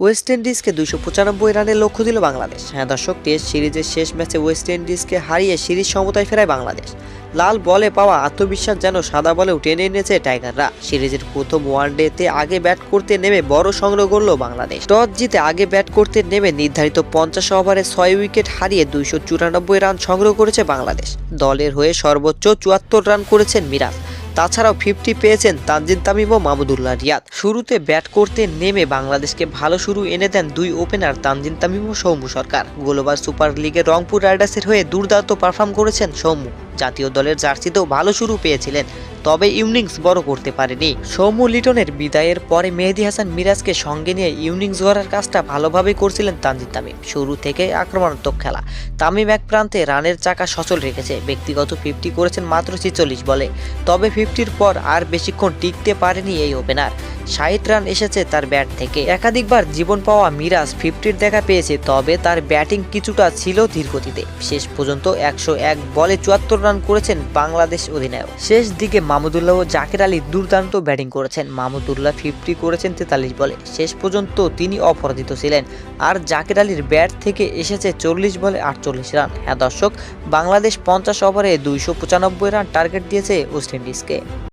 West ইন্ডিজকে দুইশো পঁচানব্বই রানের লক্ষ্য দিল বাংলাদেশ। হ্যাঁ দর্শক, টেস্ট সিরিজের শেষ ম্যাচে ওয়েস্ট ইন্ডিজকে হারিয়ে সিরিজ সমতায় ফেরায় বাংলাদেশ। লাল বলে পাওয়া আত্মবিশ্বাস যেন সাদা বলেও টেনে এনেছে টাইগাররা। সিরিজের প্রথম ওয়ান ওয়ানডেতে আগে ব্যাট করতে নেমে বড় সংগ্রহ করল বাংলাদেশ। টস জিতে আগে ব্যাট করতে নেমে নির্ধারিত পঞ্চাশ ওভারে ছয় উইকেট হারিয়ে দুইশো চুরানব্বই রান সংগ্রহ করেছে বাংলাদেশ। দলের হয়ে সর্বোচ্চ চুয়াত্তর রান করেছেন মিরাজ। তাছাড়াও ফিফটি পেয়েছেন তানজিন তামিম ও মাহমুদুল্লাহ রিয়াদ। শুরুতে ব্যাট করতে নেমে বাংলাদেশকে ভালো শুরু এনে দেন দুই ওপেনার তানজিদ তামিম ও সৌম্য সরকার। গ্লোবাল সুপার লিগে রংপুর রাইডার্সের হয়ে দুর্দান্ত পারফর্ম করেছেন সৌম্য। জাতীয় দলের জার্সিতেও ভালো শুরু পেয়েছিলেন, তবে ইউনিংস বড় করতে পারেনি। সৌম্য লিটনের বিদায়ের পরে মেহেদি হাসান মিরাজকে সঙ্গে নিয়ে ইউনিংস গড়ার কাজটা ভালোভাবে করছিলেন তানজিদ তামিম। শুরু থেকে আক্রমণাত্মক খেলা। তামিম এক প্রান্তে রানের চাকা সচল রেখেছে। ব্যক্তিগত ফিফটি করেছেন মাত্র ছিচল্লিশ বলে। তবে ফিফটির পর আর বেশিক্ষণ টিকতে পারেনি এই ওপেনার। ষাট রান এসেছে তার ব্যাট থেকে। একাধিকবার জীবন পাওয়া মিরাজ ফিফটির দেখা পেয়েছে, তবে তার ব্যাটিং কিছুটা ছিল ধীরগতিতে। শেষ পর্যন্ত একশো এক বলে চুয়াত্তর রান করেছেন বাংলাদেশ অধিনায়ক। শেষ দিকে মামুদুল্লাহ ও জাকির আলী দুর্দান্ত ব্যাটিং করেছেন। মামুদুল্লাহ ফিফটি করেছেন তেতাল্লিশ বলে। শেষ পর্যন্ত তিনি অপরাজিত ছিলেন। আর জাকির আলীর ব্যাট থেকে এসেছে চল্লিশ বলে আটচল্লিশ রান। হ্যাঁ দর্শক, বাংলাদেশ পঞ্চাশ ওভারে দুইশো পঁচানব্বই রান টার্গেট দিয়েছে ওয়েস্ট ইন্ডিজকে।